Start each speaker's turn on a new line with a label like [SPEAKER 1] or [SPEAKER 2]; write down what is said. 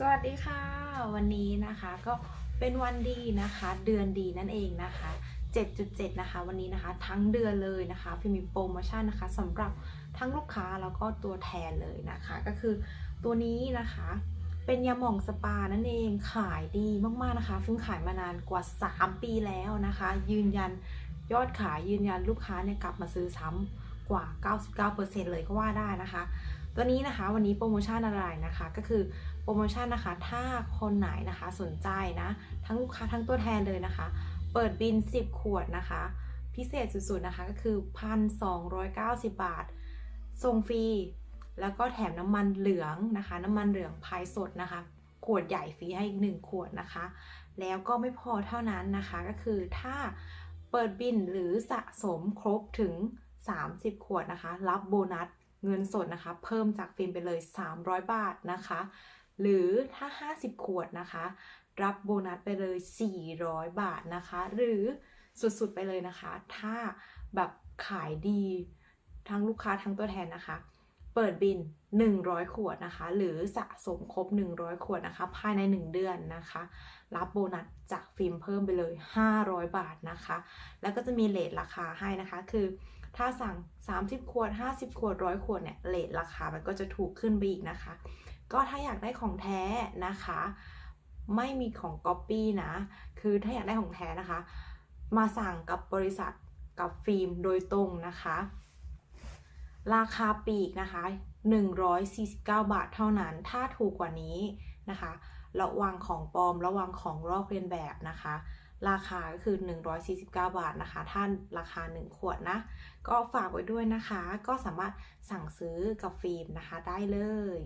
[SPEAKER 1] สวัสดีค่ะ วันนี้นะคะก็เป็นวันดีนะคะ เดือนดีนั่นเองนะคะ 7.7 นะคะ วันนี้นะคะ ทั้งเดือนเลยนะคะฟิล์มมีโปรโมชั่นนะคะสำหรับทั้งลูกค้าแล้วก็ตัวแทนเลยนะคะ ก็คือตัวนี้นะคะ เป็นยาหม่องสปานั่นเองขายดีมากๆนะคะฟิล์มขายมานานกว่า 3 ปีแล้วนะคะ ยืนยันยอดขายยืนยันลูกค้าเนี่ยกลับมาซื้อซ้ำกว่า 99%เลยก็ว่าได้นะคะ ตัวนี้นะคะวันนี้โปรโมชั่นอะไรนะคะก็คือโปรโมชั่นนะคะถ้าคนไหนนะคะสนใจนะทั้งลูกค้าทั้งตัวแทนเลยนะคะ เปิดบิน 10 ขวดนะคะ พิเศษสุดๆนะคะก็คือ 1,290 บาทส่งฟรีแล้วก็แถมน้ำมันเหลืองนะคะ น้ำมันเหลืองพายสดนะคะ ขวดใหญ่ฟรีให้อีก1ขวดนะคะ แล้วก็ไม่พอเท่านั้นนะคะก็คือถ้าเปิดบินหรือสะสมครบถึง 30 ขวดนะคะ รับโบนัส เงินสดนะคะ เพิ่มจากฟิล์มไปเลย 300 บาทนะคะ หรือถ้า 50 ขวดนะคะ รับโบนัสไปเลย 400 บาทนะคะ หรือสุดๆไปเลยนะคะ ถ้าแบบขายดีทั้งลูกค้าทั้งตัวแทนนะคะ เปิดบิน 100 ขวดนะคะ หรือสะสมครบ 100 ขวดนะคะ ภายใน 1 เดือนนะคะ รับโบนัสจากฟิล์มเพิ่มไปเลย 500 บาทนะคะ แล้วก็จะมีเลทราคาให้นะคะคือ ถ้าสั่ง 30 ขวด 50 ขวด100ขวดเนี่ยเลทราคามันก็จะถูกขึ้นไปอีกนะคะ ก็ถ้าอยากได้ของแท้นะคะ ไม่มีของก๊อปปี้นะ คือถ้าอยากได้ของแท้นะคะ มาสั่งกับบริษัทกับฟิล์มโดยตรงนะคะ ราคาปีกนะคะ 149 บาทเท่านั้น ถ้าถูกกว่านี้นะคะ ระวังของปลอม ระวังของลอกเลียนแบบนะคะ ราคาก็คือ 149 บาทนะคะ ท่านราคา 1 ขวดนะ ก็ฝากไว้ด้วยนะคะ ก็สามารถสั่งซื้อกับฟิล์มนะคะได้เลย